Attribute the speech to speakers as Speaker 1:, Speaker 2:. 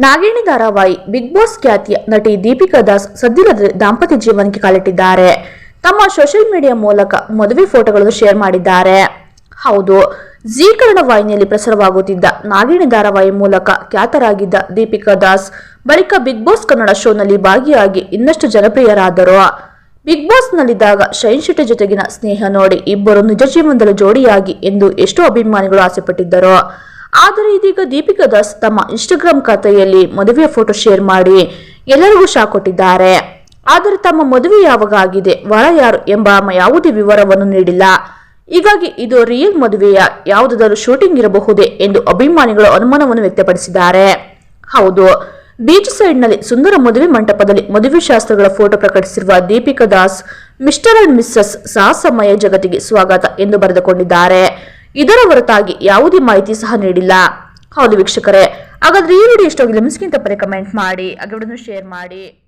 Speaker 1: ನಾಗಿಣಿ ಧಾರಾವಾಹಿ big boss ಖ್ಯಾತಿಯ ನಟಿ ದೀಪಿಕಾ ದಾಸ್ ಸದ್ಯದಲ್ಲೇ ದಾಂಪತ್ಯ ಜೀವನಕ್ಕೆ ಕಾಲಿಟ್ಟಿದ್ದಾರೆ. ತಮ್ಮ ಸೋಷಿಯಲ್ ಮೀಡಿಯಾ ಮೂಲಕ ಮದುವೆ ಫೋಟೋಗಳನ್ನು ಶೇರ್ ಮಾಡಿದ್ದಾರೆ. ಹೌದು ಜೀ ಕನ್ನಡ ವಾಹಿನಿಯಲ್ಲಿ ಪ್ರಸಾರವಾಗುತ್ತಿದ್ದ ನಾಗಿಣಿ ಧಾರಾವಾಹಿ ಮೂಲಕ ಖ್ಯಾತರಾಗಿದ್ದ ದೀಪಿಕಾ ದಾಸ್ ಬಳಿಕ ಬಿಗ್ ಬಾಸ್ ಕನ್ನಡ ಶೋನಲ್ಲಿ ಭಾಗಿಯಾಗಿ ಇನ್ನಷ್ಟು ಜನಪ್ರಿಯರಾದರು. ಬಿಗ್ ಬಾಸ್ನಲ್ಲಿದ್ದಾಗ ಶೈನ್ ಶೆಟ್ಟಿ ಜೊತೆಗಿನ ಸ್ನೇಹ ನೋಡಿ ಇಬ್ಬರು ನಿಜ ಜೀವನದಲ್ಲಿ ಜೋಡಿಯಾಗಿ ಎಂದು ಎಷ್ಟೋ ಅಭಿಮಾನಿಗಳು ಆಸೆಪಟ್ಟಿದ್ದರು. ಆದರೆ ಇದೀಗ ದೀಪಿಕಾ ದಾಸ್ ತಮ್ಮ ಇನ್ಸ್ಟಾಗ್ರಾಮ್ ಖಾತೆಯಲ್ಲಿ ಮದುವೆಯ ಫೋಟೋ ಶೇರ್ ಮಾಡಿ ಎಲ್ಲರಿಗೂ ಶಾಕ್ ಕೊಟ್ಟಿದ್ದಾರೆ. ಆದರೆ ತಮ್ಮ ಮದುವೆ ಯಾವಾಗ ಆಗಿದೆ, ವರ ಯಾರು ಎಂಬ ಯಾವುದೇ ವಿವರವನ್ನು ನೀಡಿಲ್ಲ. ಹೀಗಾಗಿ ಇದು ರಿಯಲ್ ಮದುವೆಯ ಯಾವುದಾದರೂ ಶೂಟಿಂಗ್ ಇರಬಹುದೇ ಎಂದು ಅಭಿಮಾನಿಗಳು ಅನುಮಾನವನ್ನು ವ್ಯಕ್ತಪಡಿಸಿದ್ದಾರೆ. ಹೌದು, ಬೀಚ್ ಸೈಡ್ನಲ್ಲಿ ಸುಂದರ ಮದುವೆ ಮಂಟಪದಲ್ಲಿ ಮದುವೆ ಶಾಸ್ತ್ರಗಳ ಫೋಟೋ ಪ್ರಕಟಿಸಿರುವ Deepika Das, Mr and Mrs ಸಾಹಸಮಯ ಜಗತ್ತಿಗೆ ಸ್ವಾಗತ ಎಂದು ಬರೆದುಕೊಂಡಿದ್ದಾರೆ. ಇದರ ಹೊರತಾಗಿ ಯಾವುದೇ ಮಾಹಿತಿ ಸಹ ನೀಡಿಲ್ಲ. ಹೌದು ವೀಕ್ಷಕರೇ. ಹಾಗಾದ್ರೆ ಈ ವಿಡಿಯೋ ಇಷ್ಟೋಗಿಲ್ಲ ಮಿಸ್ಕಿಂತ ಪರಿ ಕಮೆಂಟ್ ಮಾಡಿ. ಹಾಗೆ ಶೇರ್ ಮಾಡಿ.